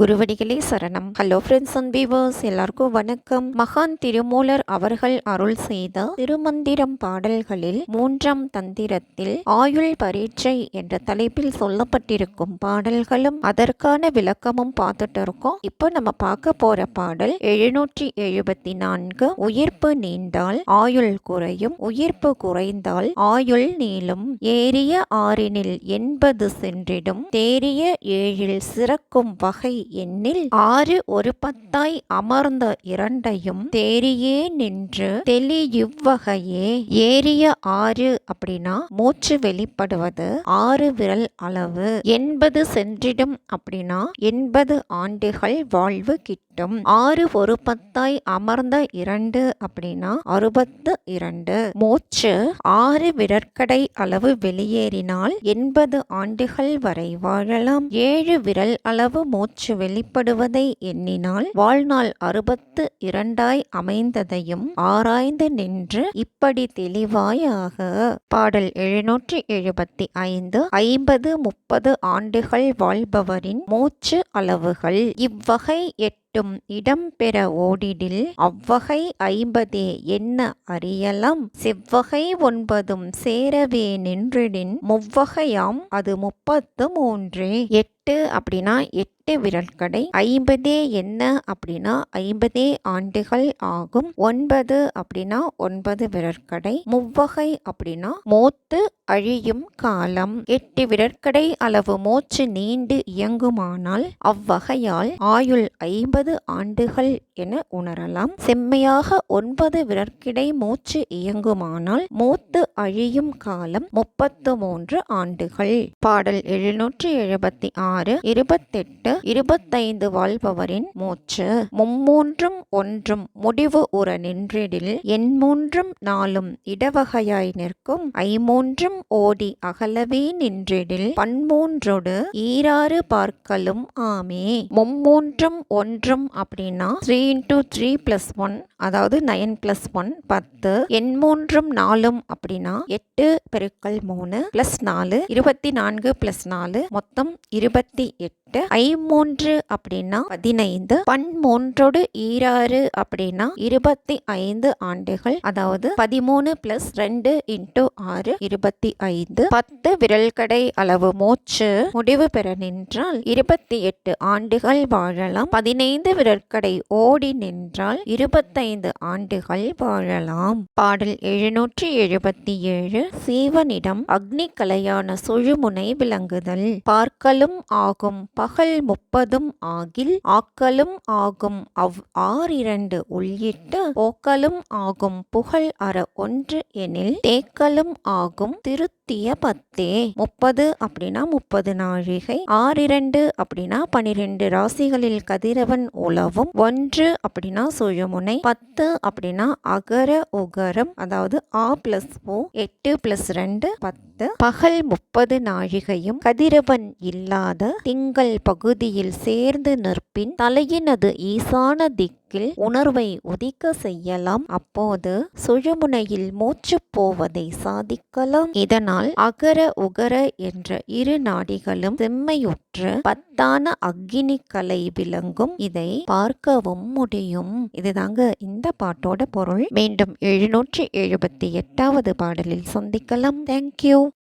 குருவடிகளே சரணம். Hello friends and beavers எல்லாருக்கும் வணக்கம். மகான் திருமூலர் அவர்கள் அருள் செய்த திருமந்திரம் பாடல்களில் மூன்றாம் தந்திரத்தில் ஆயுள் பரீட்சை என்ற தலைப்பில் சொல்லப்பட்டிருக்கும் பாடல்களும் அதற்கான விளக்கமும் பார்த்துட்டு இருக்கோம். இப்போ நம்ம பார்க்க போற பாடல் எழுநூற்றி எழுபத்தி நான்கு உயிர்ப்பு நீண்டால் ஆயுள் குறையும் உயிர்ப்பு குறைந்தால் ஆயுள் நீளும் ஏறிய ஆறினில் எண்பது சென்றிடும் தேறிய ஏழில் சிறக்கும் வகை எண்ணில் ஆறு ஒரு பத்தாய் அமர்ந்த இரண்டையும் தேரியே நின்று தெளி இவ்வகையே ஏறிய ஆறு அப்படின்னா மூச்சு வெளிப்படுவது ஆறு விரல் அளவு. எண்பது சென்றிடும் அப்படின்னா எண்பது ஆண்டுகள் வாழ்வு கிட்டும். ஆறு ஒரு பத்தாய் அமர்ந்த இரண்டு அப்படின்னா அறுபத்து இரண்டு. மூச்சு ஆறு விரற்கடை அளவு வெளியேறினால் எண்பது ஆண்டுகள் வரை வாழலாம். ஏழு விரல் அளவு மூச்சு வெளிப்படுவதை எண்ணினால் வாழ்நாள் அறுபத்து இரண்டாய் அமைந்ததையும் ஆராய்ந்து நின்று இப்படி தெளிவாயாக. பாடல் எழுநூற்றி எழுபத்தி ஐந்து ஐம்பது முப்பது ஆண்டுகள் வாழ்பவரின் மூச்சு அளவுகள். இவ்வகை எட்டு இடம் இடம்பெற ஓடிடில் அவ்வகை ஐம்பதே என்ன அறியலாம்? செவ்வகை ஒன்பதும் சேரவே நின்றிடின். முவ்வகையாம் அது முப்பத்து மூன்று. எட்டு அப்படின்னா எட்டு விரல்கடை ஐம்பதே என்ன அப்படின்னா ஐம்பதே ஆண்டுகள் ஆகும். ஒன்பது அப்படின்னா ஒன்பது விரற்கடை முவ்வகை அப்படின்னா மூத்து அழியும் காலம். எட்டு விரற்கடை அளவு மூச்சு நீண்டு இயங்குமானால் அவ்வகையால் ஆயுள் ஐம்பது ஆண்டுகள் என உணரலாம். செம்மையாக ஒன்பது விரற்கிடை மூச்சு இயங்குமானால் மூத்து அழியும் காலம் முப்பத்து மூன்று ஆண்டுகள். பாடல் எழுநூற்றி எழுபத்தி ஆறு இருபத்தெட்டு இருபத்தைந்து வாழ்பவரின் மூச்சு மும்மூன்றும் ஒன்றும் முடிவு உற நின்றிடில் என் மூன்றும் நாளும் இடவகையாய் நிற்கும் ஐமூன்றும் ஓடி அகலவே நின்றிடில் பன்மூன்றொடு ஈராறு பார்க்கலும் ஆமே. மும்மூன்றும் ஒன்றும் அப்படின்னா three into three plus one அதாவது நயன் ப்ளஸ் ஒன் பத்து. எண் மூன்றும் நாலும் அப்படின்னா எட்டு பெருக்கல் மூணு ப்ளஸ் நாலு இருபத்தி நான்கு ப்ளஸ் நாலு மொத்தம் இருபத்தி எட்டு. ஐ மூன்று அப்படின்னா பதினைந்து பன் மூன்றோடு ஈராறு அப்படின்னா இருபத்தி ஐந்து ஆண்டுகள் அதாவது பதிமூணு பிளஸ் ரெண்டு இன்டூ ஆறு இருபத்தி ஐந்து பத்து விரல்கடை அளவு மூச்சு முடிவு பெற நின்றால் இருபத்தி எட்டு ஆண்டுகள் வாழலாம். பதினைந்து விரற்கடை ஓடி நின்றால் இருபத்தைந்து ஆண்டுகள் வாழலாம். பாடல் எழுநூற்றி எழுபத்தி ஏழு சீவனிடம் அக்னி கலையான சுழுமுனை விளங்குதல். பார்க்கலும் ஆகும் பகல் முப்பதும் ஆகில் ஆக்கலும் ஆகும். அவ் ஆறிரண்டு உள்ளிட்டு போக்கலும் ஆகும். புகழ் அற ஒன்று எனில் தேக்கலும் ஆகும். பத்திய பத்தே. முப்பது அப்படின்னா முப்பது நாழிகை. ஆறிரண்டு அப்படின்னா பனிரெண்டு. ராசிகளில் கதிரவன் உலவும் ஒன்று அப்படின்னா சுழுமுனை பத்து அப்படின்னா அகர உகரம். அதாவது ஆ பிளஸ் ஓ எட்டு பிளஸ் ரெண்டு பத்து. பகல் முப்பது நாழிகையும் கதிரவன் இல்லாத திங்கள் பகுதியில் சேர்ந்து நிற்பின். தலையினது ஈசான திக் வாக்கில் உணர்வை உதிக்க செய்யலாம். அப்போது சுழுமுனையில் மூச்சு போவதை சாதிக்கலாம். இதனால் அகர உகர என்ற இரு நாடிகளும் செம்மையுற்று பத்தான அக்னி கலை விளங்கும். இதை பார்க்கவும் முடியும். இதுதாங்க இந்த பாட்டோட பொருள். மீண்டும் எழுநூற்றி எழுபத்தி எட்டாவது பாடலில் சந்திக்கலாம். தேங்க்யூ